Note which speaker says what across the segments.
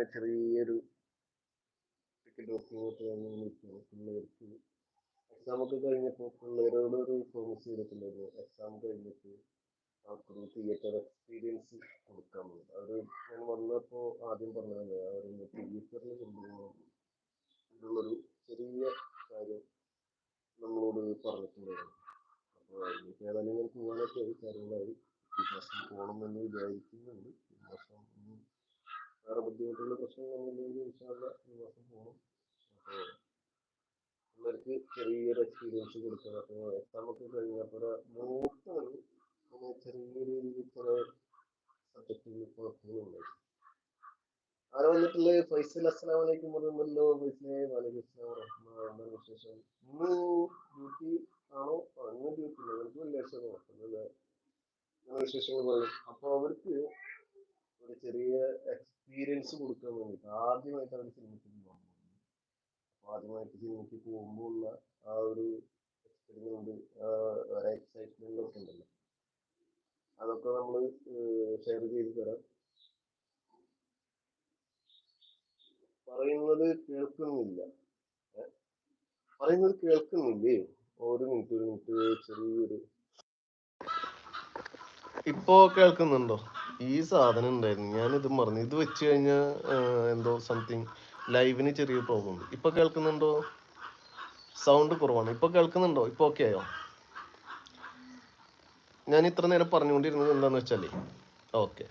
Speaker 1: ഇങ്ങനെ ചെറിയൊരു എക്സാം ഒക്കെ കഴിഞ്ഞപ്പോൾ പിള്ളേരോട് ഒരു പ്രോമിസ് ചെയ്തിട്ടുണ്ടായിരുന്നു. എക്സാം കഴിഞ്ഞിട്ട് അവർക്കൊരു തിയേറ്റർ എക്സ്പീരിയൻസ് കൊടുക്കാമെന്ന് അവർ ഞാൻ വന്നപ്പോൾ ആദ്യം പറഞ്ഞത് അവരൊന്ന് തിയേറ്ററിൽ കൊണ്ടുപോകണം. എന്നുള്ളൊരു ചെറിയ കാര്യം നമ്മളോട് പറഞ്ഞിട്ടുണ്ടായിരുന്നു. അപ്പോൾ ഇനിയിപ്പോൾ ഏതായാലും ഞാൻ പോകാനൊക്കെ കാര്യങ്ങളായി. ഈ മാസം പോകണം എന്ന് വിചാരിക്കുന്നുണ്ട്. ഈ ഇനി വേറെ ബുദ്ധിമുട്ടുള്ള പ്രശ്നങ്ങളൊന്നുമില്ലെങ്കിൽ ഇൻഷാല്ല ഈ പോകണം അപ്പോൾ അവർക്ക് ചെറിയൊരു എക്സ്പീരിയൻസ് കൊടുക്കുക അപ്പോൾ എക്സാം ഒക്കെ കഴിഞ്ഞപ്പോൾ മൂത്തത് അങ്ങനെ ചെറിയ രീതിയിൽ കുറെ സബ്ജക്റ്റിൽ കുഴപ്പങ്ങളുണ്ടായി വന്നിട്ടുള്ള ഫൈസൽ അസ്സലാം വലൈക്കും പറയുമല്ലോ വലൈക്കും എന്താണ് വിശേഷം? ഡ്യൂട്ടി ആണോ? ഇന്ന് ഡ്യൂട്ടി ഇല്ല. എനിക്ക് വെള്ളിയാഴ്ച കുഴപ്പമില്ല പറയും? അപ്പോൾ അവർക്ക് ഒരു ചെറിയ എക്സ്പീരിയൻസ് കൊടുക്കാൻ വേണ്ടിയിട്ട്. ആദ്യമായിട്ടാണ് സിനിമയ്ക്ക് പോകുന്നത്. അപ്പോൾ ആദ്യമായിട്ട് സിനിമയ്ക്ക് പോകുമ്പോൾ ഉള്ള ആ ഒരു എക്സ്പീരിയൻസ് ഒരു എക്സൈറ്റ്മെന്റ് ഒക്കെ ഉണ്ടല്ലോ. അതൊക്കെ നമ്മൾ ഷെയർ ചെയ്ത് തരാം. പറയുന്നത് കേൾക്കുന്നില്ല? പറയുന്നത് കേൾക്കുന്നില്ലേ? ഒരു മിനിറ്റ് ഒരു മിനിറ്റ് ചെറിയൊരു. ഇപ്പോ കേൾക്കുന്നുണ്ടോ? ഈ സാധനം ഉണ്ടായിരുന്നു. ഞാൻ ഇത് മറന്നു. ഇത് വെച്ച് കഴിഞ്ഞാൽ എന്തോ സംതിങ് ലൈവിന് ചെറിയ പ്രോബ്ലം ഇപ്പൊ കേൾക്കുന്നുണ്ടോ? സൗണ്ട് കുറവാണ്. ഇപ്പൊ കേൾക്കുന്നുണ്ടോ? ഇപ്പൊ ഓക്കെ ആയോ? ഞാൻ ഇത്ര നേരം പറഞ്ഞുകൊണ്ടിരുന്നത് എന്താന്ന് വെച്ചാലേ ഓക്കെ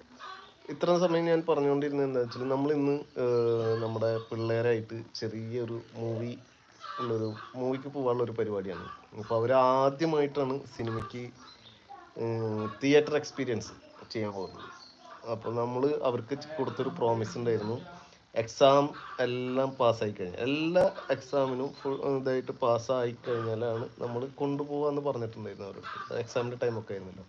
Speaker 1: ഇത്ര സമയം ഞാൻ പറഞ്ഞുകൊണ്ടിരുന്നത് എന്താ വെച്ചാൽ നമ്മൾ ഇന്ന് നമ്മുടെ പിള്ളേരായിട്ട് ചെറിയൊരു മൂവി ഉള്ളൊരു മൂവിക്ക് പോകാനുള്ള ഒരു പരിപാടിയാണ്. അപ്പോൾ അവർ ആദ്യമായിട്ടാണ് സിനിമയ്ക്ക് തിയേറ്റർ എക്സ്പീരിയൻസ് ചെയ്യാൻ പോകുന്നത്. അപ്പോൾ നമ്മൾ അവർക്ക് കൊടുത്തൊരു പ്രോമിസ് ഉണ്ടായിരുന്നു. എക്സാം എല്ലാം പാസ്സായി കഴിഞ്ഞാൽ എല്ലാ എക്സാമിനും ഫുൾ ഇതായിട്ട് പാസ്സായി കഴിഞ്ഞാലാണ് നമ്മൾ കൊണ്ടുപോകാമെന്ന് പറഞ്ഞിട്ടുണ്ടായിരുന്നു അവർക്ക് എക്സാമിന്റെ ടൈമൊക്കെ ആയിരുന്നല്ലോ.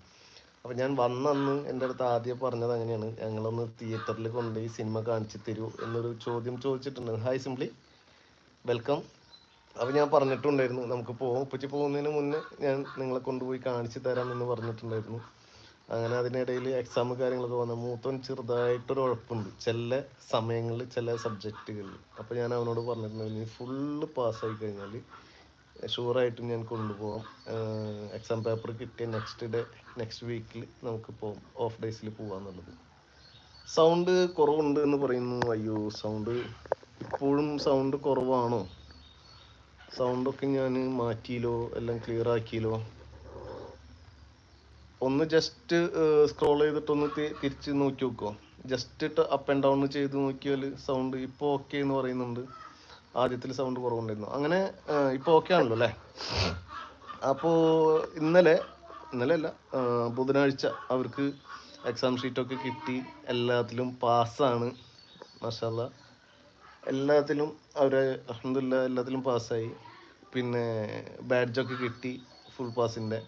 Speaker 1: അപ്പോൾ ഞാൻ വന്നന്ന് എന്റെ അടുത്ത് ആദ്യം പറഞ്ഞത് അങ്ങനെയാണ്. ഞങ്ങളൊന്ന് തിയേറ്ററിൽ കൊണ്ടുപോയി സിനിമ കാണിച്ചു തരൂ എന്നൊരു ചോദ്യം ചോദിച്ചിട്ടുണ്ട്. ഹായ് സിംപ്ലി വെൽക്കം അപ്പോൾ ഞാൻ പറഞ്ഞിട്ടുണ്ടായിരുന്നു നമുക്ക് പോകാം ഉപ്പച്ചി പോകുന്നതിന് മുന്നേ ഞാൻ നിങ്ങളെ കൊണ്ടുപോയി കാണിച്ചു തരാം എന്ന് പറഞ്ഞിട്ടുണ്ടായിരുന്നു. അങ്ങനെ അതിനിടയിൽ എക്സാം കാര്യങ്ങളൊക്കെ വന്നു. മൂത്തവൻ ചെറുതായിട്ടൊരു ഉഴപ്പുണ്ട്. ചില സമയങ്ങളിൽ ചില സബ്ജക്റ്റുകളിൽ അപ്പോൾ ഞാൻ അവനോട് പറഞ്ഞിട്ടുണ്ട് നീ ഫുള്ള് പാസ്സായി കഴിഞ്ഞാൽ ഷുവറായിട്ടും ഞാൻ കൊണ്ടുപോകാം എക്സാം പേപ്പർ കിട്ടിയ നെക്സ്റ്റ് ഡേ നെക്സ്റ്റ് വീക്കിൽ നമുക്ക് പോകാം ഓഫ് ഡേയ്സിൽ പോകാമെന്നുള്ളത് സൗണ്ട് കുറവുണ്ട് എന്ന് പറയുന്നു. അയ്യോ സൗണ്ട് ഇപ്പോഴും സൗണ്ട് കുറവാണോ? സൗണ്ടൊക്കെ ഞാൻ മാറ്റിയില്ലോ? എല്ലാം ക്ലിയർ ആക്കിയല്ലോ? ഒന്ന് ജസ്റ്റ് സ്ക്രോൾ ചെയ്തിട്ടൊന്ന് തിരിച്ച് നോക്കി നോക്കുമോ ജസ്റ്റ് ഇട്ട് അപ്പ് ആൻഡ് ഡൗൺ ചെയ്ത് നോക്കിയാൽ സൗണ്ട് ഇപ്പോൾ ഓക്കെ എന്ന് പറയുന്നുണ്ട്. ആദ്യത്തിൽ സൗണ്ട് കുറവുണ്ടായിരുന്നു. അങ്ങനെ ഇപ്പോൾ ഓക്കെ ആണല്ലോ അല്ലേ? അപ്പോൾ ഇന്നലെ ഇന്നലെ അല്ല ബുധനാഴ്ച അവർക്ക് എക്സാം ഷീറ്റൊക്കെ കിട്ടി. എല്ലാത്തിലും പാസ്സാണ് മാഷാല്ല എല്ലാത്തിലും അവർ അഹമ്മദില്ല എല്ലാത്തിലും പാസ്സായി പിന്നെ ബാഡ്ജൊക്കെ കിട്ടി ഫുൾ പാസിന്റെ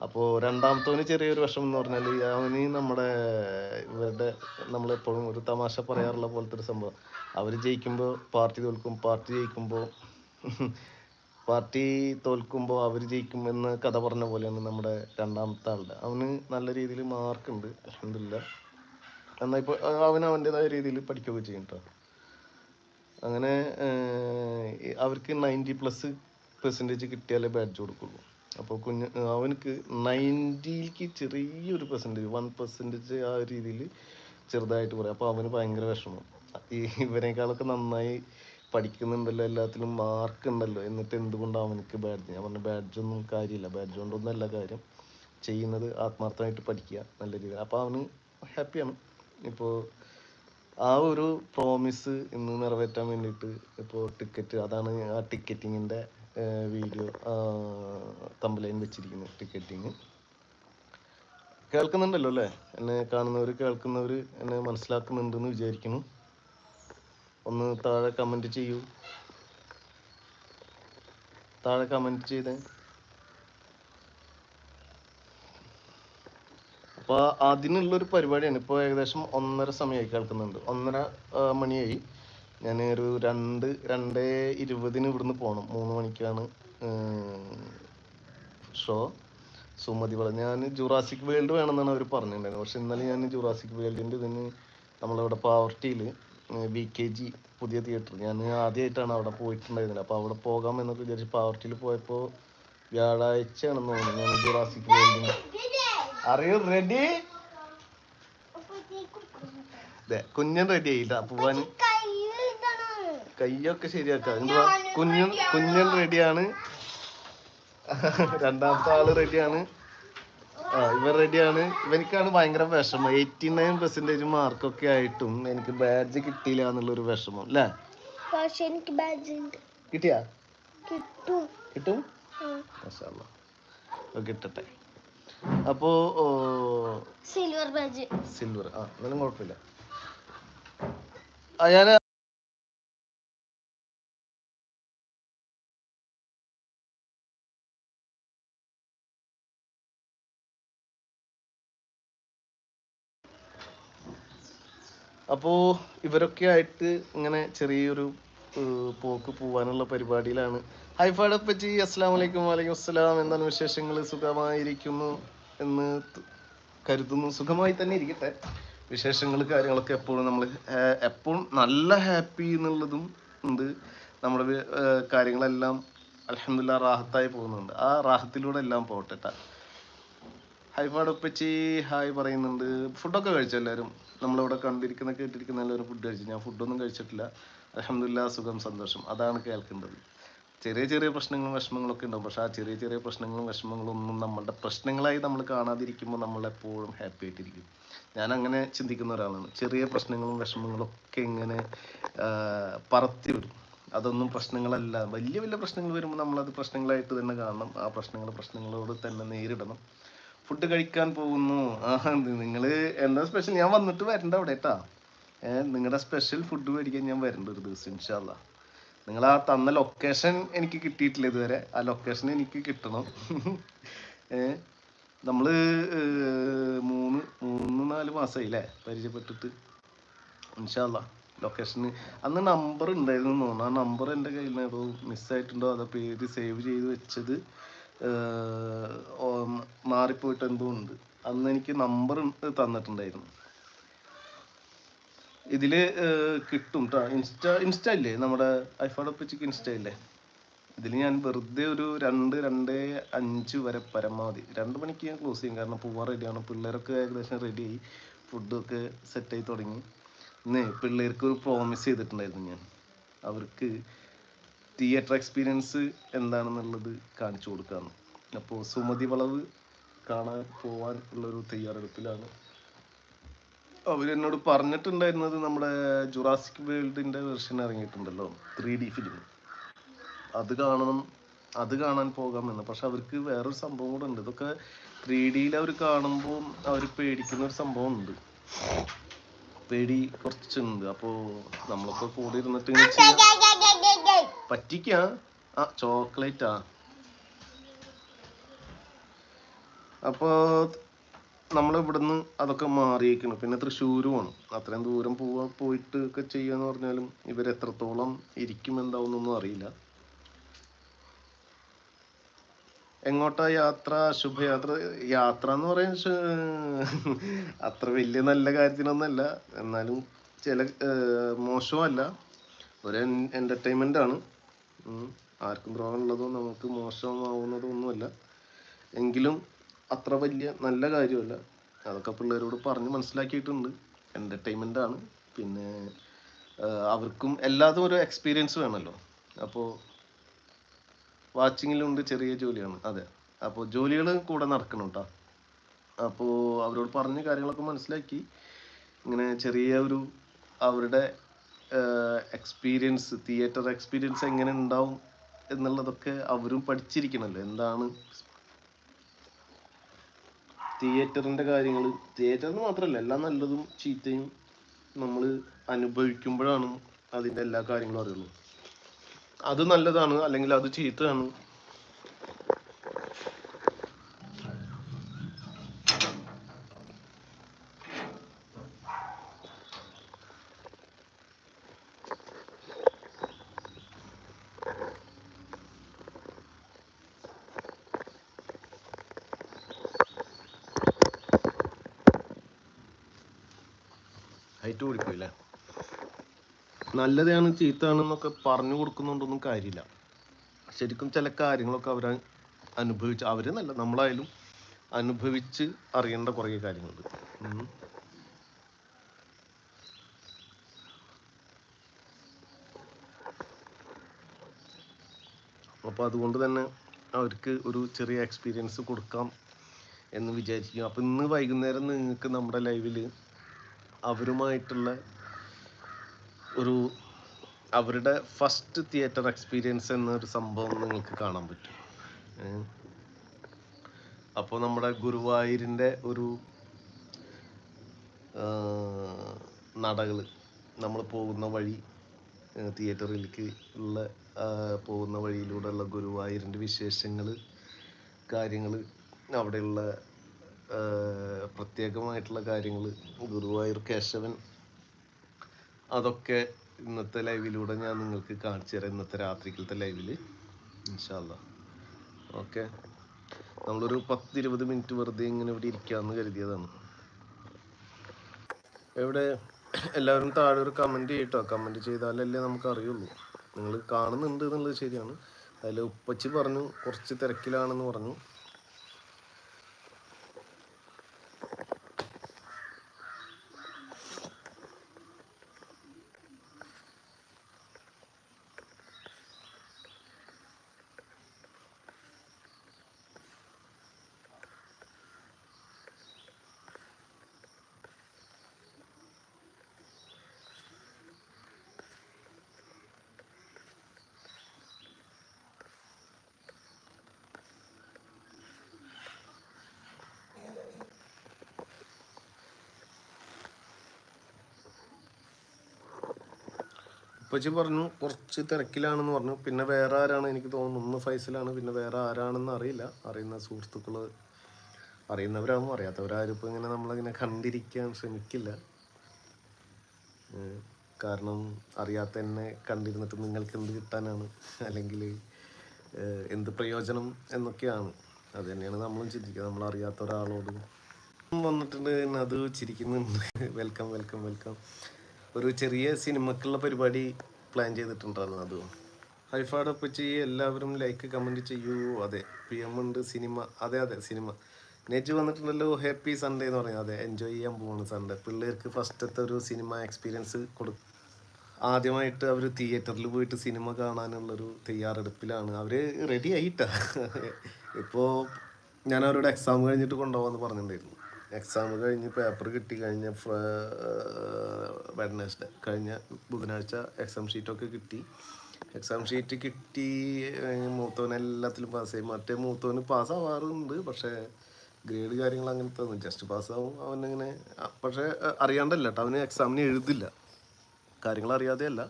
Speaker 1: അപ്പോൾ രണ്ടാമത്തവന് ചെറിയൊരു വിഷമം എന്ന് പറഞ്ഞാൽ അവന് നമ്മുടെ ഇവരുടെ നമ്മളെപ്പോഴും ഒരു തമാശ പറയാറുള്ള പോലത്തെ ഒരു സംഭവം. അവർ ജയിക്കുമ്പോൾ പാർട്ടി തോൽക്കും പാർട്ടി ജയിക്കുമ്പോൾ പാർട്ടി തോൽക്കുമ്പോൾ അവർ ജയിക്കും എന്ന് കഥ പറഞ്ഞ പോലെയാണ് നമ്മുടെ രണ്ടാമത്തെ ആളുടെ. അവന് നല്ല രീതിയിൽ മാർക്ക് ഉണ്ട് അൽഹംദുലില്ലാ. എന്നാൽ ഇപ്പോൾ അവൻ അവന്റെതായ രീതിയിൽ പഠിക്കുകയൊക്കെ ചെയ്യും അങ്ങനെ അവർക്ക് നയന്റി പ്ലസ് പെർസെന്റേജ് കിട്ടിയാലേ ബാഡ്ജ് കൊടുക്കുള്ളൂ. അപ്പോൾ കുഞ്ഞ് അവനക്ക് നയന്റിയിലേക്ക് ചെറിയൊരു പെർസെന്റേജ് വൺ പെർസെന്റേജ് ആ രീതിയിൽ ചെറുതായിട്ട് പറയും അപ്പോൾ അവന് ഭയങ്കര വിഷമം. ഈ ഇവനേക്കാളൊക്കെ നന്നായി പഠിക്കുന്നുണ്ടല്ലോ എല്ലാത്തിലും മാർക്ക് ഉണ്ടല്ലോ എന്നിട്ട് എന്തുകൊണ്ട് അവനക്ക് ബാഡ്ജ് ഞാൻ പറഞ്ഞു ബാഡ്ജ് ഒന്നും കാര്യമില്ല. ബാഡ്ജ് അല്ല കാര്യം. ചെയ്യുന്നത് ആത്മാർത്ഥമായിട്ട് പഠിക്കുക നല്ല രീതിയിൽ. അപ്പോൾ അവന് ഹാപ്പിയാണ് ഇപ്പോൾ ആ ഒരു പ്രോമിസ് ഇന്ന് നിറവേറ്റാൻ വേണ്ടിയിട്ട് ഇപ്പോൾ ടിക്കറ്റ് അതാണ് ആ ടിക്കറ്റിങ്ങിന്റെ വീഡിയോ തമ്പലൈൻ വെച്ചിരിക്കുന്നു ടിക്കറ്റിങ് കേൾക്കുന്നുണ്ടല്ലോ അല്ലേ? എന്നെ കാണുന്നവർ കേൾക്കുന്നവർ എന്നെ മനസ്സിലാക്കുന്നുണ്ടെന്ന് വിചാരിക്കുന്നു. ഒന്ന് താഴെ കമന്റ് ചെയ്യൂ. താഴെ കമന്റ് ചെയ്തേ. അപ്പോൾ അതിനുള്ളൊരു പരിപാടിയാണ്. ഇപ്പോൾ ഏകദേശം ഒന്നര സമയമായി കേൾക്കുന്നുണ്ട്. ഒന്നര മണിയായി. ഞാൻ ഒരു രണ്ട് രണ്ടേ ഇരുപതിന് ഇവിടുന്ന് പോകണം മൂന്ന് മണിക്കാണ് ഷോ. സുമതി പറഞ്ഞു. ഞാൻ ജുറാസിക് വേൾഡ് വേണമെന്നാണ് അവർ പറഞ്ഞിട്ടുണ്ടായിരുന്നത്. പക്ഷെ ഇന്നലെ ഞാൻ ജുറാസിക് വേൾഡിന്റെ ഇതിന് നമ്മളിവിടെ പാവർട്ടിയിൽ വി കെ ജി പുതിയ തിയേറ്റർ ഞാൻ ആദ്യമായിട്ടാണ് അവിടെ പോയിട്ടുണ്ടായിരുന്നത്. അപ്പോൾ അവിടെ പോകാം എന്നൊക്കെ വിചാരിച്ച് പാവർട്ടിയിൽ പോയപ്പോൾ വ്യാഴാഴ്ചയാണെന്ന് തോന്നുന്നു. ഞാൻ ജുറാസിക് വേൾഡിന് അറിയൂ? റെഡി കുഞ്ഞൻ റെഡി ആയില്ല. പോവാൻ കയ്യൊക്കെ ശരിയാക്കാം. എന്തുവാ? കുഞ്ഞൻ കുഞ്ഞൻ റെഡിയാണ് രണ്ടാമത്തെ ആൾ റെഡിയാണ് ആ ഇവൻ റെഡിയാണ് ഇവനിക്കാണ് ഭയങ്കര വിഷമം. എയ്റ്റി നയൻ പെർസെന്റേജ് മാർക്കൊക്കെ ആയിട്ടും എനിക്ക് ബാഡ്ജ് കിട്ടിയില്ല എന്നുള്ളൊരു വിഷമം അല്ലേ?
Speaker 2: പക്ഷെ എനിക്ക് ബാഡ്ജ് ഉണ്ട്.
Speaker 1: കിട്ടിയാ?
Speaker 2: കിട്ടും.
Speaker 1: കിട്ടും. കിട്ടട്ടെ. അപ്പോ
Speaker 2: സിൽവർ ബാഡ്ജ്
Speaker 1: സിൽവർ ആ എന്നാലും കുഴപ്പമില്ല. ഞാൻ അപ്പോ ഇവരൊക്കെ ആയിട്ട് ഇങ്ങനെ ചെറിയൊരു പോക്ക് പോവാനുള്ള പരിപാടിയിലാണ്. ഹൈഫാടപ്പച്ചി അസ്സാം വലൈക്കും വലൈക്കും അസ്സലാം. എന്താണ് വിശേഷങ്ങൾ സുഖമായിരിക്കുന്നു എന്ന് കരുതുന്നു. സുഖമായി തന്നെ ഇരിക്കട്ടെ. വിശേഷങ്ങൾ കാര്യങ്ങളൊക്കെ എപ്പോഴും നമ്മൾ എപ്പോഴും നല്ല ഹാപ്പി എന്നുള്ളതും ഉണ്ട്. നമ്മുടെ കാര്യങ്ങളെല്ലാം അലഹമില്ല റാഹത്തായി പോകുന്നുണ്ട്. ആ റാഹത്തിലൂടെ എല്ലാം പോട്ടെ ഹൈഫാഡ് പാടപ്പച്ചി ഹായ് പറയുന്നുണ്ട്. ഫുഡൊക്കെ കഴിച്ചു എല്ലാവരും? നമ്മളിവിടെ കണ്ടിരിക്കുന്ന കേട്ടിരിക്കുന്ന നല്ലൊരു ഫുഡ് കഴിച്ചു. ഞാൻ ഫുഡൊന്നും കഴിച്ചിട്ടില്ല. അലഹമില്ല സുഖം സന്തോഷം. അതാണ് കേൾക്കേണ്ടത്. ചെറിയ ചെറിയ പ്രശ്നങ്ങളും വിഷമങ്ങളും ഒക്കെ ഉണ്ടാവും. പക്ഷെ ആ ചെറിയ ചെറിയ പ്രശ്നങ്ങളും വിഷമങ്ങളും ഒന്നും നമ്മളുടെ പ്രശ്നങ്ങളായി നമ്മൾ കാണാതിരിക്കുമ്പോൾ നമ്മൾ എപ്പോഴും ഹാപ്പി ആയിട്ടിരിക്കും. ഞാൻ അങ്ങനെ ചിന്തിക്കുന്ന ഒരാളാണ്. ചെറിയ പ്രശ്നങ്ങളും വിഷമങ്ങളും ഒക്കെ ഇങ്ങനെ പറത്തി വിടും. അതൊന്നും പ്രശ്നങ്ങളല്ല. വലിയ വലിയ പ്രശ്നങ്ങൾ വരുമ്പോൾ നമ്മളത് പ്രശ്നങ്ങളായിട്ട് തന്നെ കാണണം. ആ പ്രശ്നങ്ങൾ പ്രശ്നങ്ങളോട് തന്നെ നേരിടണം. ഫുഡ് കഴിക്കാൻ പോകുന്നു. ആ നിങ്ങൾ എന്താ സ്പെഷ്യൽ ഞാൻ വന്നിട്ട് വരണ്ട അവിടെ കേട്ടാ നിങ്ങളുടെ സ്പെഷ്യൽ ഫുഡ് മേടിക്കാൻ ഞാൻ വരണ്ട ഒരു ദിവസം ഇൻഷാല്ല നിങ്ങൾ ആ തന്ന ലൊക്കേഷൻ എനിക്ക് കിട്ടിയിട്ടില്ല ഇതുവരെ. ആ ലൊക്കേഷൻ എനിക്ക് കിട്ടണം. നമ്മൾ മൂന്ന് മൂന്ന് നാല് മാസമായി അല്ലേ പരിചയപ്പെട്ടിട്ട് ഇൻഷാല്ല ലൊക്കേഷന് അന്ന് നമ്പർ ഉണ്ടായിരുന്നു തോന്നുന്നു. ആ നമ്പർ എന്റെ കയ്യിൽ നിന്ന് ഏതോ മിസ്സായിട്ടുണ്ടോ അതോ പേര് സേവ് ചെയ്ത് വെച്ചത്. മാറിപ്പോയിട്ട് എന്തോ ഉണ്ട്. അന്ന് എനിക്ക് നമ്പർ തന്നിട്ടുണ്ടായിരുന്നു. ഇതിൽ കിട്ടും ട്ടോ. ഇൻസ്റ്റ ഇൻസ്റ്റ ഇല്ലേ? നമ്മുടെ ഐഫോണപ്പച്ചിക്ക് ഇൻസ്റ്റ ഇല്ലേ? ഇതിൽ ഞാൻ വെറുതെ ഒരു രണ്ട് രണ്ട് അഞ്ച് വരെ പരമാവധി. രണ്ട് മണിക്ക് ഞാൻ ക്ലോസ് ചെയ്യും. കാരണം പോവാൻ റെഡിയാണ് പിള്ളേരൊക്കെ ഏകദേശം റെഡിയായി ഫുഡൊക്കെ ആയി തുടങ്ങി. ഇന്ന് പിള്ളേർക്ക് ഒരു പ്രോമിസ് ചെയ്തിട്ടുണ്ടായിരുന്നു ഞാൻ. അവർക്ക് തിയേറ്റർ എക്സ്പീരിയൻസ് എന്താണെന്നുള്ളത് കാണിച്ചു കൊടുക്കാന്ന്. അപ്പോൾ സുമതി വളവ് കാണാൻ പോവാൻ ഉള്ളൊരു തയ്യാറെടുപ്പിലാണ്. അവരെന്നോട് പറഞ്ഞിട്ടുണ്ടായിരുന്നത് നമ്മുടെ ജുറാസിക് വേൾഡിന്റെ വെർഷൻ ഇറങ്ങിയിട്ടുണ്ടല്ലോ ത്രീ ഡി ഫിലിം അത് കാണണം അത് കാണാൻ പോകാമെന്ന്. പക്ഷെ അവർക്ക് വേറൊരു സംഭവം കൂടെ ഉണ്ട്. ഇതൊക്കെ ത്രീ ഡിയിൽ അവർ കാണുമ്പോൾ അവർ പേടിക്കുന്ന ഒരു സംഭവം ഉണ്ട് പേടി കുറച്ചുണ്ട്. അപ്പോ നമ്മളൊക്കെ കൂടെ ഇരുന്നിട്ട് പറ്റിക്കാ. ആ ചോക്ലേറ്റാ. അപ്പോ നമ്മൾ ഇവിടുന്ന് അതൊക്കെ മാറിയേക്കണം. പിന്നെ തൃശ്ശൂരുമാണ് അത്രയും ദൂരം പോവാ പോയിട്ട് ഒക്കെ ചെയ്യാന്ന് പറഞ്ഞാലും ഇവർ എത്രത്തോളം ഇരിക്കും എന്താവുന്നൊന്നും അറിയില്ല. എങ്ങോട്ടാ യാത്ര? ശുഭയാത്ര യാത്ര എന്ന് പറയാൻ അത്ര വലിയ നല്ല കാര്യത്തിനൊന്നല്ല. എന്നാലും ചില മോശമല്ല. ഒരു എന്റർടൈൻമെന്റ് ആണ്. ആർക്കും ദ്രോഹമുള്ളതോ നമുക്ക് മോശമാവുന്നതോ ഒന്നുമല്ല എങ്കിലും അത്ര വലിയ നല്ല കാര്യമല്ല. അതൊക്കെ പിള്ളേരോട് പറഞ്ഞ് മനസ്സിലാക്കിയിട്ടുണ്ട്. എന്റർടൈൻമെന്റ് ആണ്. പിന്നെ അവർക്കും എല്ലാതും ഒരു എക്സ്പീരിയൻസ് വേണമല്ലോ അപ്പോൾ വാച്ചിങ്ങിലുണ്ട് ചെറിയ ജോലിയാണ്. അതെ. അപ്പോൾ ജോലികൾ കൂടെ നടക്കണം കേട്ടോ അപ്പോൾ അവരോട് പറഞ്ഞ് കാര്യങ്ങളൊക്കെ മനസ്സിലാക്കി. ഇങ്ങനെ ചെറിയ ഒരു അവരുടെ എക്സ്പീരിയൻസ് തിയേറ്റർ എക്സ്പീരിയൻസ് എങ്ങനെ ഉണ്ടാവും എന്നുള്ളതൊക്കെ അവരും പഠിച്ചിരിക്കണല്ലോ. എന്താണ് തിയേറ്ററിന്റെ കാര്യങ്ങൾ? തിയേറ്ററിന് മാത്രമല്ല എല്ലാ നല്ലതും ചീത്തയും നമ്മൾ അനുഭവിക്കുമ്പോഴാണ് അതിന്റെ എല്ലാ കാര്യങ്ങളും അറിയുള്ളൂ. അത് നല്ലതാണ് അല്ലെങ്കിൽ അത് ചീത്തയാണ്. നല്ലതാണ് ചീത്തയാണെന്നൊക്കെ പറഞ്ഞു കൊടുക്കുന്നുണ്ടൊന്നും കാര്യമില്ല. ശരിക്കും ചില കാര്യങ്ങളൊക്കെ അവർ അനുഭവിച്ച് അവർ നല്ല നമ്മളായാലും അനുഭവിച്ച് അറിയേണ്ട കുറേ കാര്യങ്ങളുണ്ട്. അപ്പോൾ അതുകൊണ്ട് തന്നെ അവർക്ക് ഒരു ചെറിയ എക്സ്പീരിയൻസ് കൊടുക്കാം എന്ന് വിചാരിക്കും അപ്പോൾ ഇന്ന് വൈകുന്നേരം നിങ്ങൾക്ക് നമ്മുടെ ലൈവിൽ അവരുമായിട്ടുള്ള ഒരു അവരുടെ ഫസ്റ്റ് തിയേറ്റർ എക്സ്പീരിയൻസ് എന്നൊരു സംഭവം നിങ്ങൾക്ക് കാണാൻ പറ്റും. അപ്പോൾ നമ്മുടെ ഗുരുവായൂരിന്റെ ഒരു നടകൾ നമ്മൾ പോകുന്ന വഴി തിയേറ്ററിലേക്ക് ഉള്ള പോകുന്ന വഴിയിലൂടെയുള്ള ഗുരുവായൂരിന്റെ വിശേഷങ്ങൾ കാര്യങ്ങൾ അവിടെയുള്ള പ്രത്യേകമായിട്ടുള്ള കാര്യങ്ങൾ ഗുരുവായൂർ കേശവൻ അതൊക്കെ ഇന്നത്തെ ലൈവിലൂടെ ഞാൻ നിങ്ങൾക്ക് കാണിച്ചു തരാം. ഇന്നത്തെ രാത്രിക്കലത്തെ ലൈവിൽ ഇൻഷാല്ല ഓക്കെ. നമ്മളൊരു പത്ത് ഇരുപത് മിനിറ്റ് വെറുതെ ഇങ്ങനെ ഇവിടെ ഇരിക്കാമെന്ന് കരുതിയതാണ്. എവിടെ? എല്ലാവരും താഴെ ഒരു കമന്റ് ചെയ്യട്ടോ. കമന്റ് ചെയ്താലല്ലേ നമുക്ക് അറിയുള്ളൂ നിങ്ങൾ കാണുന്നുണ്ട് എന്നുള്ളത് ശരിയാണ്. അതിൽ ഉപ്പച്ചി പറഞ്ഞു കുറച്ച് തിരക്കിലാണെന്ന് പറഞ്ഞു. ഉപ്പച്ചി പറഞ്ഞു കുറച്ച് തിരക്കിലാണെന്ന് പറഞ്ഞു. പിന്നെ വേറെ ആരാണ്? എനിക്ക് തോന്നുന്നു ഒന്ന് ഫൈസലാണ്. പിന്നെ വേറെ ആരാണെന്ന് അറിയില്ല. അറിയുന്ന സുഹൃത്തുക്കൾ അറിയുന്നവരാകും അറിയാത്തവരാരും ഇപ്പൊ ഇങ്ങനെ നമ്മളിങ്ങനെ കണ്ടിരിക്കാൻ ശ്രമിക്കില്ല. കാരണം അറിയാത്ത എന്നെ കണ്ടിരുന്നിട്ട് നിങ്ങൾക്ക് എന്ത് കിട്ടാനാണ്? അല്ലെങ്കിൽ എന്ത് പ്രയോജനം എന്നൊക്കെയാണ്. അത് തന്നെയാണ് നമ്മളും ചിന്തിക്കുക. നമ്മൾ അറിയാത്ത ഒരാളോട് വന്നിട്ടുണ്ട് അത് ചിരിക്കുന്നുണ്ട്. Welcome welcome welcome. ഒരു ചെറിയ സിനിമക്കുള്ള പരിപാടി പ്ലാൻ ചെയ്തിട്ടുണ്ടായിരുന്നു അത്. ഹൈഫാഡ് പറ്റി എല്ലാവരും ലൈക്ക് കമന്റ് ചെയ്യൂ. അതെ പി എം ഉണ്ട് സിനിമ. അതെ അതെ സിനിമ. നെജ് വന്നിട്ടുണ്ടല്ലോ ഹാപ്പി സൺഡേ എന്ന് പറയുന്നത് അതെ എൻജോയ് ചെയ്യാൻ പോകുന്ന സൺഡേ പിള്ളേർക്ക് ഫസ്റ്റത്തെ ഒരു സിനിമ എക്സ്പീരിയൻസ് കൊടു ആദ്യമായിട്ട് അവർ തിയേറ്ററിൽ പോയിട്ട് സിനിമ കാണാനുള്ളൊരു തയ്യാറെടുപ്പിലാണ്. അവർ റെഡി ആയിട്ടാ. ഇപ്പോൾ ഞാൻ അവരോട് എക്സാം കഴിഞ്ഞിട്ട് കൊണ്ടുപോകാമെന്ന് പറഞ്ഞിട്ടുണ്ടായിരുന്നു. എക്സാം കഴിഞ്ഞ് പേപ്പർ കിട്ടി കഴിഞ്ഞ വെഡ്നസ്ഡേ കഴിഞ്ഞ ബുധനാഴ്ച എക്സാം ഷീറ്റൊക്കെ കിട്ടി. എക്സാം ഷീറ്റ് കിട്ടി മൂത്തവൻ എല്ലാത്തിലും പാസ്സായി മറ്റേ മൂത്തവന് പാസ്സാവാറുണ്ട് പക്ഷേ ഗ്രേഡ് കാര്യങ്ങൾ അങ്ങനത്തെ ഒന്നും ജസ്റ്റ് പാസ്സാവും അവനങ്ങനെ പക്ഷേ അറിയാണ്ടല്ല കേട്ടോ അവന് എക്സാമിന് എഴുതില്ല. കാര്യങ്ങൾ അറിയാതെയല്ല.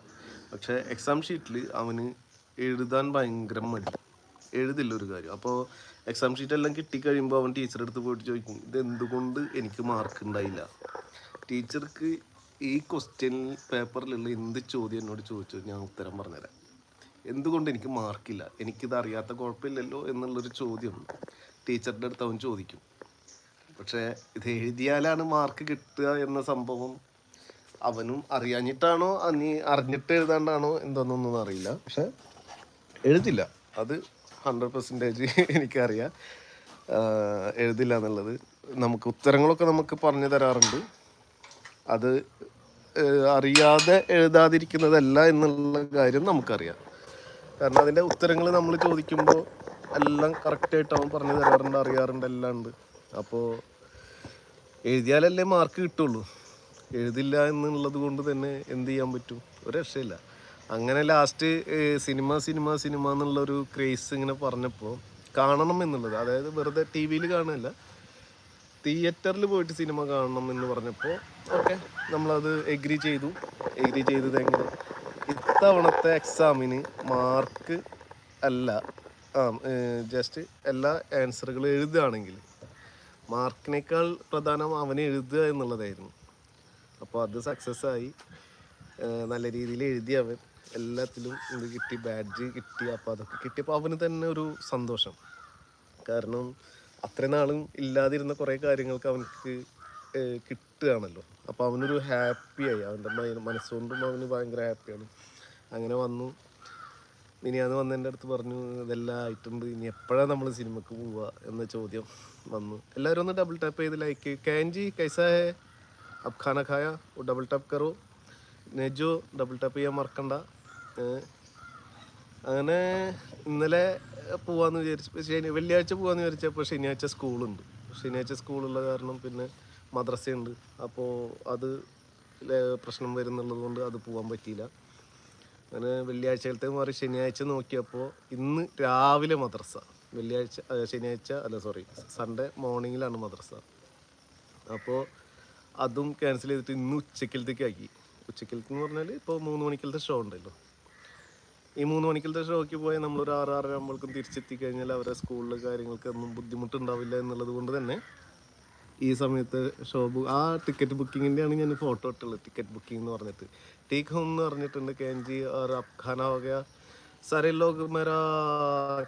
Speaker 1: പക്ഷേ എക്സാം ഷീറ്റിൽ അവന് എഴുതാൻ ഭയങ്കര മടി. എഴുതില്ല ഒരു കാര്യം. അപ്പോൾ എക്സാം ഷീറ്റ് എല്ലാം കിട്ടിക്കഴിയുമ്പോൾ അവൻ ടീച്ചറെ അടുത്ത് പോയിട്ട് ചോദിക്കും ഇത് എന്തുകൊണ്ട് എനിക്ക് മാർക്ക് ഉണ്ടായില്ല ടീച്ചർക്ക് ഈ ക്വസ്റ്റ്യൻ പേപ്പറിലുള്ള എന്ത് ചോദ്യം എന്നോട് ചോദിച്ചു ഞാൻ ഉത്തരം പറഞ്ഞുതരാം. എന്തുകൊണ്ട് എനിക്ക് മാർക്കില്ല എനിക്കിത് അറിയാത്ത കുഴപ്പമില്ലല്ലോ എന്നുള്ളൊരു ചോദ്യം ടീച്ചറിന്റെ അടുത്ത് അവൻ ചോദിക്കും. പക്ഷേ ഇത് എഴുതിയാലാണ് മാർക്ക് കിട്ടുക എന്ന സംഭവം അവനും അറിയാഞ്ഞിട്ടാണോ നീ അറിഞ്ഞിട്ട് എഴുതാണ്ടാണോ എന്താണെന്നൊന്നും അറിയില്ല. പക്ഷെ എഴുതില്ല. അത് ഹൺഡ്രഡ് പെർസെന്റേജ് എനിക്കറിയാം. എഴുതില്ല എന്നുള്ളത്. നമുക്ക് ഉത്തരങ്ങളൊക്കെ നമുക്ക് പറഞ്ഞു തരാറുണ്ട്. അത് അറിയാതെ എഴുതാതിരിക്കുന്നതല്ല എന്നുള്ള കാര്യം നമുക്കറിയാം. കാരണം അതിന്റെ ഉത്തരങ്ങൾ നമ്മൾ ചോദിക്കുമ്പോൾ എല്ലാം കറക്റ്റായിട്ട് അവൻ പറഞ്ഞു തരാറുണ്ട് അറിയാറുണ്ട് എല്ലാം ഉണ്ട്. അപ്പോൾ എഴുതിയാലല്ലേ മാർക്ക് കിട്ടുള്ളൂ. എഴുതില്ല എന്നുള്ളത് കൊണ്ട് തന്നെ എന്ത് ചെയ്യാൻ പറ്റും? ഒരു രക്ഷയില്ല. അങ്ങനെ ലാസ്റ്റ് സിനിമ സിനിമ സിനിമ എന്നുള്ളൊരു ക്രേസ് ഇങ്ങനെ പറഞ്ഞപ്പോൾ കാണണം എന്നുള്ളത്. അതായത് വെറുതെ ടി വിയിൽ കാണുകയല്ല തിയേറ്ററിൽ പോയിട്ട് സിനിമ കാണണം എന്ന് പറഞ്ഞപ്പോൾ ഓക്കെ നമ്മളത് എഗ്രി ചെയ്തു. എഗ്രി ചെയ്തത് എങ്ങനെ? ഇത്തവണത്തെ എക്സാമിന് മാർക്ക് അല്ല ആ ജസ്റ്റ് എല്ലാ ആൻസറുകളും എഴുതുകയാണെങ്കിൽ മാർക്കിനേക്കാൾ പ്രധാനം അവന് എഴുതുക എന്നുള്ളതായിരുന്നു. അപ്പോൾ അത് സക്സസ് ആയി. നല്ല രീതിയിൽ എഴുതി അവൻ. എല്ലാത്തിലും ഇത് കിട്ടി ബാഡ്ജ് കിട്ടി. അപ്പോൾ അതൊക്കെ കിട്ടിയപ്പോൾ അവന് തന്നെ ഒരു സന്തോഷം. കാരണം അത്രയും നാളും ഇല്ലാതിരുന്ന കുറേ കാര്യങ്ങൾക്ക് അവനക്ക് കിട്ടുകയാണല്ലോ. അപ്പോൾ അവനൊരു ഹാപ്പിയായി അവന്റെ മനസ്സുകൊണ്ടും അവന് ഭയങ്കര ഹാപ്പിയാണ് അങ്ങനെ വന്നു. ഇനി അത് വന്നതിന്റെ അടുത്ത് പറഞ്ഞു ഇതെല്ലാം ആയിട്ടുണ്ട്. ഇനി എപ്പോഴാണ് നമ്മൾ സിനിമക്ക് പോവുക? എന്ന ചോദ്യം വന്നു. എല്ലാവരും ഒന്ന് ഡബിൾ ടാപ്പ് ചെയ്ത് ലൈക്ക് കാൻജി കൈസാ അബ് ഖാന ഖായ ഡബിൾ ടാപ്പ് കറോ. നെജോ ഡബിൾ ടാപ്പ് ചെയ്യാൻ മറക്കണ്ട. അങ്ങനെ ഇന്നലെ പോവാന്ന് വിചാരിച്ചു ശനി വെള്ളിയാഴ്ച പോവാന്ന് വിചാരിച്ചപ്പോൾ ശനിയാഴ്ച സ്കൂളുണ്ട്. ശനിയാഴ്ച സ്കൂളുള്ള കാരണം പിന്നെ മദ്രസയുണ്ട്. അപ്പോൾ അത് പ്രശ്നം വരുന്നുള്ളത് കൊണ്ട് അത് പോകാൻ പറ്റിയില്ല. അങ്ങനെ വെള്ളിയാഴ്ചയിലത്തെ മാറി ശനിയാഴ്ച നോക്കിയപ്പോൾ ഇന്ന് രാവിലെ മദ്രസ. വെള്ളിയാഴ്ച ശനിയാഴ്ച അല്ല സോറി സൺഡേ മോർണിംഗിലാണ് മദ്രസ. അപ്പോൾ അതും ക്യാൻസൽ ചെയ്തിട്ട് ഇന്ന് ഉച്ചക്കലത്തേക്ക് ആക്കി ഉച്ചക്കലത്ത് എന്ന് പറഞ്ഞാൽ ഇപ്പോൾ മൂന്ന് മണിക്കലത്തെ ഷോ ഉണ്ടല്ലോ. ഈ മൂന്ന് മണിക്കലത്തെ ഷോക്ക് പോയാൽ ഒരു ആറ് ആറര ആകുമ്പോഴേക്കും തിരിച്ചെത്തി കഴിഞ്ഞാൽ അവരെ സ്കൂളിലെ കാര്യങ്ങൾക്കൊന്നും ബുദ്ധിമുട്ടുണ്ടാവില്ല എന്നുള്ളത് കൊണ്ട് തന്നെ ഈ സമയത്ത് ഷോ ആ ടിക്കറ്റ് ബുക്കിങ്ങിന്റെയാണ് ഞാൻ ഫോട്ടോ ഇട്ടുള്ളത്. ടിക്കറ്റ് ബുക്കിംഗ് എന്ന് പറഞ്ഞിട്ട്. ടീക്ക് ഹോം എന്ന് പറഞ്ഞിട്ടുണ്ട് കാൻജി ഓർ അഫ്ഖാന വക സാരേ ലോക മേരാ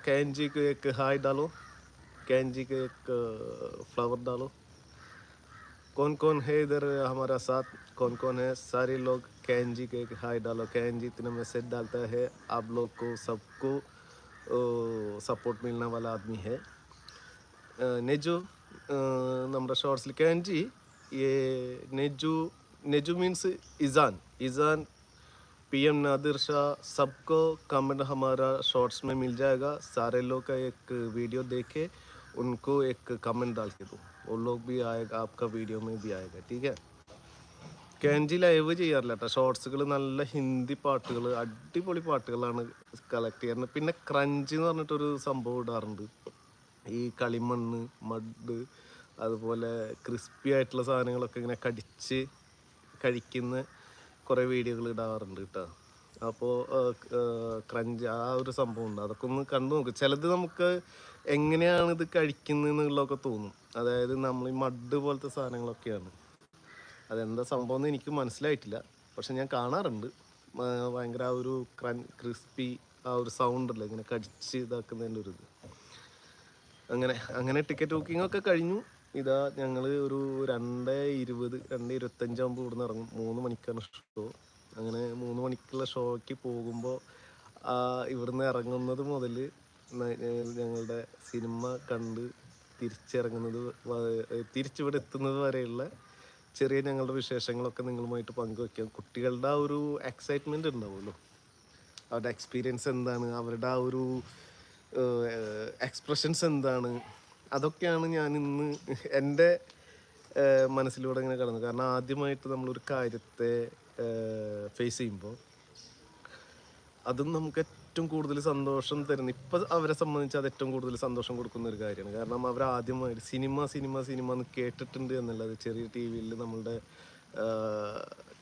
Speaker 1: കാൻജിക്ക് എക്ക് ഹായ് ഡാലോ കാൻജിക്ക് എക്ക് ഫ്ലവർ ഡാലോ. कौन कौन है इधर हमारा साथ? कौन कौन है? सारे लोग कैन जी के हाय डालो। कैन जी इतना मैसेज डालता है। आप लोग को सबको सपोर्ट मिलने वाला आदमी है। नेजू नम्र शॉर्ट्स कैन जी, ये नेजू नेजू मीन्स ईजान ईजान पीएम नादिर शाह, सबको कमेंट हमारा शॉर्ट्स में मिल जाएगा। सारे लोग का एक वीडियो देखे, उनको एक कमेंट डाल के दूँ। वो लोग भी आएगा आपका वीडियो में भी आएगा ठीक है കാൻജി ലൈവ് ചെയ്യാറില്ല കേട്ടോ ഷോർട്സുകൾ നല്ല ഹിന്ദി പാട്ടുകൾ അടിപൊളി പാട്ടുകളാണ് കളക്ട് ചെയ്യാറുണ്ട് പിന്നെ ക്രഞ്ച് എന്ന് പറഞ്ഞിട്ടൊരു സംഭവം ഇടാറുണ്ട് ഈ കളിമണ്ണ് മഡ് അതുപോലെ ക്രിസ്പി ആയിട്ടുള്ള സാധനങ്ങളൊക്കെ ഇങ്ങനെ കടിച്ച് കഴിക്കുന്ന കുറേ വീഡിയോകൾ ഇടാറുണ്ട് കേട്ടോ അപ്പോൾ ക്രഞ്ച് ആ ഒരു സംഭവം ഉണ്ട് അതൊക്കെ ഒന്ന് കണ്ടു നോക്ക് ചിലത് നമുക്ക് എങ്ങനെയാണ് ഇത് കഴിക്കുന്നത് എന്നുള്ളതൊക്കെ തോന്നും അതായത് നമ്മൾ ഈ മഡ് പോലത്തെ സാധനങ്ങളൊക്കെയാണ്. അതെന്താ സംഭവം എന്ന് എനിക്ക് മനസ്സിലായിട്ടില്ല. പക്ഷെ ഞാൻ കാണാറുണ്ട്. ഭയങ്കര ആ ഒരു ക്രൻ ക്രിസ്പി ആ ഒരു സൗണ്ട് അല്ലേ ഇങ്ങനെ കടിച്ച് ഇതാക്കുന്നതിന്റെ ഒരു ഇത്. അങ്ങനെ അങ്ങനെ ടിക്കറ്റ് ബുക്കിംഗ് ഒക്കെ കഴിഞ്ഞു. ഇതാ ഞങ്ങൾ ഒരു രണ്ട് ഇരുപത് രണ്ട് ഇരുപത്തഞ്ചാകുമ്പോൾ ഇവിടുന്ന് ഇറങ്ങും. മൂന്ന് മണിക്കാണ് ഷോ. അങ്ങനെ മൂന്ന് മണിക്കുള്ള ഷോയ്ക്ക് പോകുമ്പോൾ ഇവിടുന്ന് ഇറങ്ങുന്നത് മുതൽ ഞങ്ങളുടെ സിനിമ കണ്ട് തിരിച്ചിറങ്ങുന്നത് തിരിച്ചിവിടെ എത്തുന്നത് വരെയുള്ള ചെറിയ ഞങ്ങളുടെ വിശേഷങ്ങളൊക്കെ നിങ്ങളുമായിട്ട് പങ്കുവെക്കാം കുട്ടികളുടെ ആ ഒരു എക്സൈറ്റ്മെന്റ് ഉണ്ടാവുമല്ലോ. അവരുടെ എക്സ്പീരിയൻസ് എന്താണ്? അവരുടെ ആ ഒരു എക്സ്പ്രഷൻസ് എന്താണ്? അതൊക്കെയാണ് ഞാൻ ഇന്ന് എന്റെ മനസ്സിലൂടെ ഇങ്ങനെ കടന്നത്. കാരണം ആദ്യമായിട്ട് നമ്മളൊരു കാര്യത്തെ ഫേസ് ചെയ്യുമ്പോൾ അതും നമുക്ക് ഏറ്റവും കൂടുതൽ സന്തോഷം തരുന്ന ഇപ്പം അവരെ സംബന്ധിച്ച് അത് ഏറ്റവും കൂടുതൽ സന്തോഷം കൊടുക്കുന്ന ഒരു കാര്യമാണ്. കാരണം അവർ ആദ്യമായിട്ട് സിനിമ സിനിമ സിനിമ എന്ന് കേട്ടിട്ടുണ്ട് എന്നുള്ളത് ചെറിയ ടി വിയിൽ നമ്മളുടെ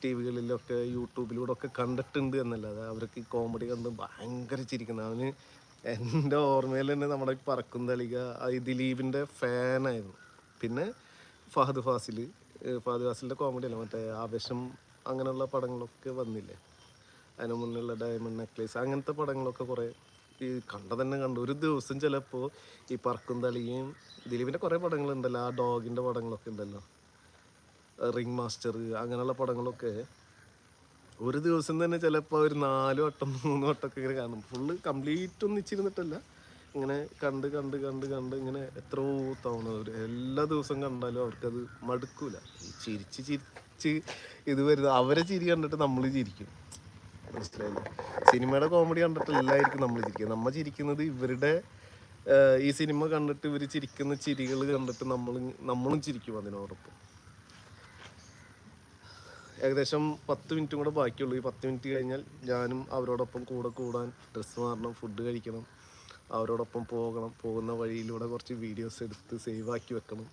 Speaker 1: ടി വികളിലൊക്കെ യൂട്യൂബിലൂടെ ഒക്കെ കണ്ടിട്ടുണ്ട് എന്നല്ലാതെ അവർക്ക് ഈ കോമഡി കണ്ട് ഭയങ്കര ചിരിക്കുന്നത് അവന് എന്റെ ഓർമ്മയിൽ തന്നെ നമ്മുടെ പറക്കും തളിക ഈ ദിലീപിന്റെ ഫാനായിരുന്നു. പിന്നെ ഫഹദ് ഫാസിൽ ഫഹദ് ഫാസിലിന്റെ കോമഡി അല്ല മറ്റേ ആവേശം അങ്ങനെയുള്ള പടങ്ങളൊക്കെ വന്നില്ലേ? അതിന് മുന്നിലുള്ള ഡയമണ്ട് നെക്ലേസ് അങ്ങനത്തെ പടങ്ങളൊക്കെ കുറേ ഈ കണ്ട തന്നെ കണ്ടു. ഒരു ദിവസം ചിലപ്പോൾ ഈ പറക്കും തളിയും ദിലീപിന്റെ കുറേ പടങ്ങളുണ്ടല്ലോ ആ ഡോഗിന്റെ പടങ്ങളൊക്കെ ഉണ്ടല്ലോ. റിംഗ് മാസ്റ്റർ അങ്ങനെയുള്ള പടങ്ങളൊക്കെ ഒരു ദിവസം തന്നെ ചിലപ്പോൾ ഒരു നാല് വട്ടം മൂന്ന് വട്ടമൊക്കെ ഇങ്ങനെ കാണും. ഫുള്ള് കംപ്ലീറ്റ് ഒന്നിച്ചിരുന്നിട്ടല്ല ഇങ്ങനെ കണ്ട് കണ്ട് കണ്ട് കണ്ട് ഇങ്ങനെ എത്രയോ തവണ ഒരു എല്ലാ ദിവസം കണ്ടാലും അവർക്കത് മടുക്കൂല. ചിരിച്ച് ചിരിച്ച് ഇത് വരുന്നത് അവരെ ചിരി കണ്ടിട്ട് നമ്മൾ ചിരിക്കും. മനസ്സിലായില്ലേ? സിനിമയുടെ കോമഡി കണ്ടിട്ടല്ലായിരിക്കും നമ്മൾ ചിരിക്കുക നമ്മൾ ചിരിക്കുന്നത് ഇവരുടെ ഈ സിനിമ കണ്ടിട്ട് ഇവർ ചിരിക്കുന്ന ചിരികൾ കണ്ടിട്ട് നമ്മൾ നമ്മളും ചിരിക്കും അതിനോടൊപ്പം. ഏകദേശം പത്ത് മിനിറ്റും കൂടെ ബാക്കിയുള്ളൂ. ഈ പത്ത് മിനിറ്റ് കഴിഞ്ഞാൽ ഞാനും അവരോടൊപ്പം കൂടെ കൂടാൻ ഡ്രസ്സ് മാറണം ഫുഡ് കഴിക്കണം അവരോടൊപ്പം പോകണം പോകുന്ന വഴിയിലൂടെ കുറച്ച് വീഡിയോസ് എടുത്ത് സേവ് ആക്കി വെക്കണം.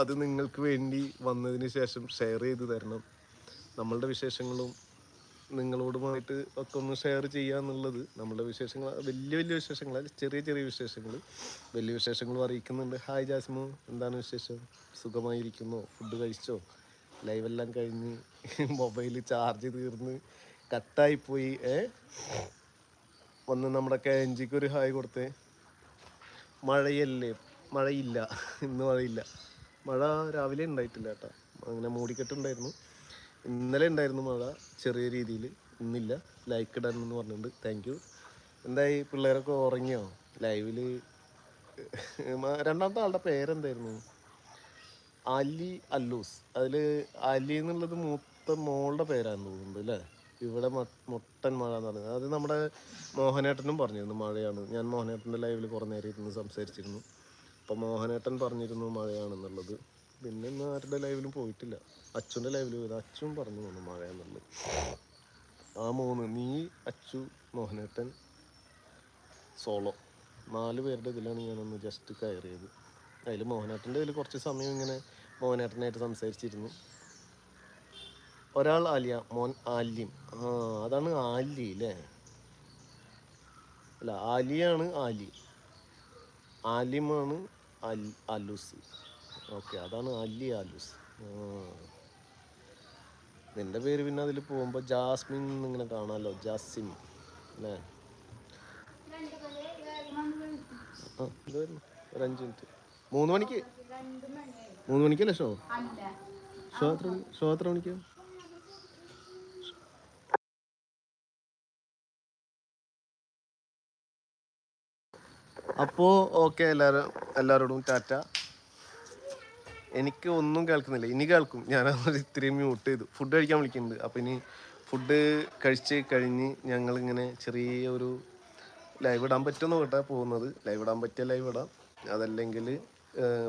Speaker 1: അത് നിങ്ങൾക്ക് വേണ്ടി വന്നതിന് ശേഷം ഷെയർ ചെയ്ത് തരണം. നമ്മളുടെ വിശേഷങ്ങളും നിങ്ങളോടുമായിട്ട് ഒക്കെ ഒന്ന് ഷെയർ ചെയ്യുക എന്നുള്ളത് നമ്മുടെ വിശേഷങ്ങൾ വലിയ വലിയ വിശേഷങ്ങളല്ല ചെറിയ ചെറിയ വിശേഷങ്ങൾ വലിയ വിശേഷങ്ങൾ അറിയിക്കുന്നുണ്ട്. ഹായ് ജാസ്മു എന്താണ് വിശേഷം? സുഖമായിരിക്കുന്നോ? ഫുഡ് കഴിച്ചോ? ലൈവെല്ലാം കഴിഞ്ഞ് മൊബൈൽ ചാർജ് തീർന്ന് കട്ടായിപ്പോയി ഏ? ഒന്ന് നമ്മുടെ കെഞ്ചിക്ക് ഒരു ഹായ് കൊടുത്തേ. മഴയല്ലേ? മഴയില്ല. ഇന്ന് മഴയില്ല. മഴ രാവിലെ ഉണ്ടായിട്ടില്ല കേട്ടോ. അങ്ങനെ മൂടിക്കെട്ടുണ്ടായിരുന്നു ഇന്നലെ ഉണ്ടായിരുന്നു മഴ ചെറിയ രീതിയിൽ. ഇന്നില്ല. ലൈക്ക് ഇടാനെന്ന് പറഞ്ഞിട്ടുണ്ട്. താങ്ക് യു എന്തായി? പിള്ളേരൊക്കെ ഉറങ്ങിയോ? ലൈവിൽ രണ്ടാമത്തെ ആളുടെ പേരെന്തായിരുന്നു? അലി അല്ലൂസ്. അതിൽ അലി എന്നുള്ളത് മൂത്ത മോളുടെ പേരാന്ന് തോന്നുന്നുണ്ട് അല്ലേ? ഇവിടെ മുട്ടൻ മഴ എന്ന് പറഞ്ഞത് അത് നമ്മുടെ മോഹനേട്ടനും പറഞ്ഞിരുന്നു മഴയാണ്. ഞാൻ മോഹനേട്ടന്റെ ലൈവിൽ കുറേ നേരം ഇരുന്ന് സംസാരിച്ചിരുന്നു. അപ്പോൾ മോഹനേട്ടൻ പറഞ്ഞിരുന്നു മഴയാണെന്നുള്ളത്. പിന്നെ ഇന്ന് ആരുടെ ലൈവിലും പോയിട്ടില്ല. അച്ഛന്റെ ലൈവിൽ പോയത്. അച്ഛൻ പറഞ്ഞു തോന്നുന്നു മഴയാന്നുള്ളത്. ആ മൂന്ന് നീ അച്ചു മോഹനേട്ടൻ സോളോ നാല് പേരുടെ ഇതിലാണ് ഞാനൊന്ന് ജസ്റ്റ് കയറിയത്. അതിൽ മോഹനേട്ടന്റെ ഇതിൽ കുറച്ച് സമയം ഇങ്ങനെ മോഹനേട്ടനായിട്ട് സംസാരിച്ചിരുന്നു. ഒരാൾ ആലിയ മോൻ ആല്യം. ആ അതാണ് ആലി അല്ലേ അല്ല ആലിയാണ് ആലി. ആലിമാണ് അൽ അലൂസ്. ഓക്കെ അതാണ് അലി ആലൂസ്. ആ. പേര് പിന്നെ അതിൽ പോകുമ്പോൾ ജാസ്മിൻ ഇങ്ങനെ കാണാമല്ലോ ജാസിം അല്ലേ? ഒരു അഞ്ച് മിനിറ്റ്. മൂന്ന് മണിക്ക്? മൂന്ന് മണിക്കല്ലേ ഷോ? ഷോ എത്ര ഷോ എത്ര മണിക്ക്? അപ്പോൾ ഓക്കെ എല്ലാവരും എല്ലാവരോടും ടാറ്റ. എനിക്ക് ഒന്നും കേൾക്കുന്നില്ല. ഇനി കേൾക്കും. ഞാൻ ഇത്രയും മ്യൂട്ട് ചെയ്തു. ഫുഡ് കഴിക്കാൻ വിളിക്കുന്നുണ്ട്. അപ്പോൾ ഇനി ഫുഡ് കഴിച്ച് കഴിഞ്ഞ് ഞങ്ങളിങ്ങനെ ചെറിയ ഒരു ലൈവ് ഇടാൻ പറ്റുമെന്ന് കേട്ടാ പോകുന്നത്. ലൈവ് ഇടാൻ പറ്റിയ ലൈവ് ഇടാം. അതല്ലെങ്കിൽ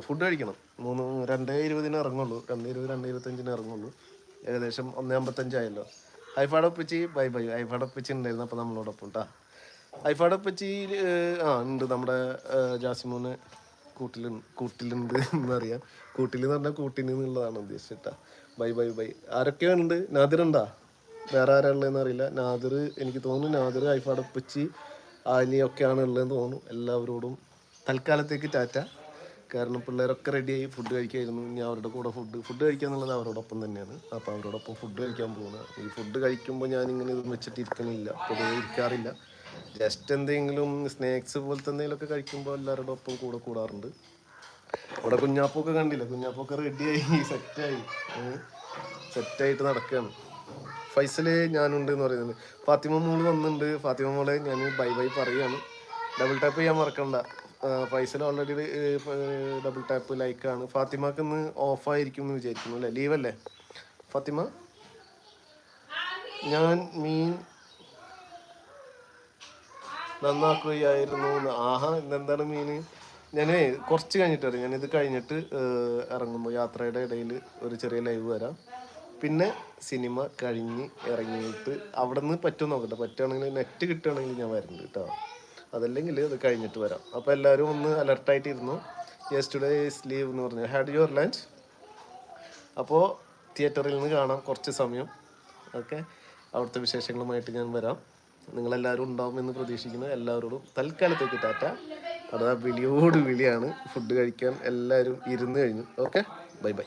Speaker 1: ഫുഡ് കഴിക്കണം. മൂന്ന് രണ്ട് ഇരുപതിന് ഇറങ്ങുള്ളൂ. രണ്ട് ഇരുപത് രണ്ട് ഇരുപത്തഞ്ചിന് ഇറങ്ങുള്ളൂ. ഏകദേശം ഒന്നേ അമ്പത്തഞ്ചായല്ലോ ഐഫാഡ് ഒപ്പിച്ച് ബൈ ബൈ. ഐഫാഡ് ഒപ്പിച്ച് ഉണ്ടായിരുന്നു. അപ്പോൾ നമ്മളോടൊപ്പം കേട്ടാ ഐഫാഡ് ഒപ്പിച്ച് ആ ഉണ്ട് നമ്മുടെ ഏഹ്, ജാസിമോന് കൂട്ടിലുണ്ട് എന്ന് അറിയാം കൂട്ടിൽ എന്ന് പറഞ്ഞാൽ കൂട്ടിന് എന്നുള്ളതാണ് ഉദ്ദേശിച്ചിട്ടാ ബൈ ബൈ ബൈ. ആരൊക്കെയുണ്ട് നാദിറുണ്ടാ വേറെ ആരാ ഉള്ളതെന്ന് അറിയില്ല. നാദിർ എനിക്ക് തോന്നുന്നു നാദിർ ഐഫാടെ ഒപ്പിച്ച് ആലിയൊക്കെയാണ് ഉള്ളതെന്ന് തോന്നുന്നു. എല്ലാവരോടും തൽക്കാലത്തേക്ക് ടാറ്റ. കാരണം പിള്ളേരൊക്കെ റെഡിയായി ഫുഡ് കഴിക്കായിരുന്നു. ഇനി അവരുടെ കൂടെ ഫുഡ് ഫുഡ് കഴിക്കുക എന്നുള്ളത് അവരോടൊപ്പം തന്നെയാണ്. അപ്പോൾ അവരോടൊപ്പം ഫുഡ് കഴിക്കാൻ പോകുന്നത് ഈ ഫുഡ് കഴിക്കുമ്പോൾ ഞാനിങ്ങനെ ഇത് വെച്ചിട്ട് ഇരിക്കണില്ല പൊതുവെ ഇരിക്കാറില്ല. ജസ്റ്റ് എന്തെങ്കിലും സ്നാക്സ് പോലത്തെ എന്തെങ്കിലുമൊക്കെ കഴിക്കുമ്പോൾ എല്ലാവരുടെ ഒപ്പം കൂടെ കൂടാറുണ്ട്. അവിടെ കുഞ്ഞാപ്പൊക്കെ കണ്ടില്ല? കുഞ്ഞാപ്പൊക്കെ റെഡിയായി സെറ്റായി സെറ്റായിട്ട് നടക്കുകയാണ് ഫൈസൽ ഞാനുണ്ട് എന്ന് പറയുന്നത് ഫാത്തിമ മോൾ വന്നിട്ടുണ്ട് ഫാത്തിമ മോളെ ഞാൻ ബൈ ബൈ പറയാണ്. ഡബിൾ ടാപ്പ് ചെയ്യാൻ മറക്കണ്ട. ഫൈസൽ ഓൾറെഡി ഡബിൾ ടാപ്പ് ലൈക്കാണ് ഫാത്തിമക്ക് ഇന്ന് ഓഫായിരിക്കും എന്ന് വിചാരിക്കുന്നു അല്ലേ? ലീവല്ലേ ഫാത്തിമ? ഞാൻ മീൻ നന്നാക്കുകയായിരുന്നു എന്ന്. ആഹാ ഇന്നെന്താണ് മീന്? ഞാനേ കുറച്ച് കഴിഞ്ഞിട്ട് വരാം ഞാനിത് കഴിഞ്ഞിട്ട് ഇറങ്ങുമ്പോൾ യാത്രയുടെ ഇടയിൽ ഒരു ചെറിയ ലൈവ് വരാം. പിന്നെ സിനിമ കഴിഞ്ഞ് ഇറങ്ങിയിട്ട് അവിടെ നിന്ന് പറ്റും നോക്കട്ടെ. പറ്റുകയാണെങ്കിൽ നെറ്റ് കിട്ടുകയാണെങ്കിൽ ഞാൻ വരുന്നുണ്ട് കേട്ടോ അതല്ലെങ്കിൽ അത് കഴിഞ്ഞിട്ട് വരാം. അപ്പോൾ എല്ലാവരും ഒന്ന് അലർട്ടായിട്ടിരുന്നു. യെസ്റ്റുഡേ ഈസ് ലീവ് എന്ന് പറഞ്ഞു. ഹാഡ് യുവർ ലഞ്ച് അപ്പോൾ തിയേറ്ററിൽ നിന്ന് കാണാം കുറച്ച് സമയം. ഓക്കെ അവിടുത്തെ വിശേഷങ്ങളുമായിട്ട് ഞാൻ വരാം. നിങ്ങളെല്ലാവരും ഉണ്ടാവുമെന്ന് പ്രതീക്ഷിക്കുന്നു. എല്ലാവരോടും തൽക്കാലത്തേക്ക് ടാറ്റ. അഥവാ വിളിയോട് വിളിയാണ്. ഫുഡ് കഴിക്കാൻ എല്ലാവരും ഇരുന്ന് കഴിഞ്ഞു. ഓക്കെ? Bye bye.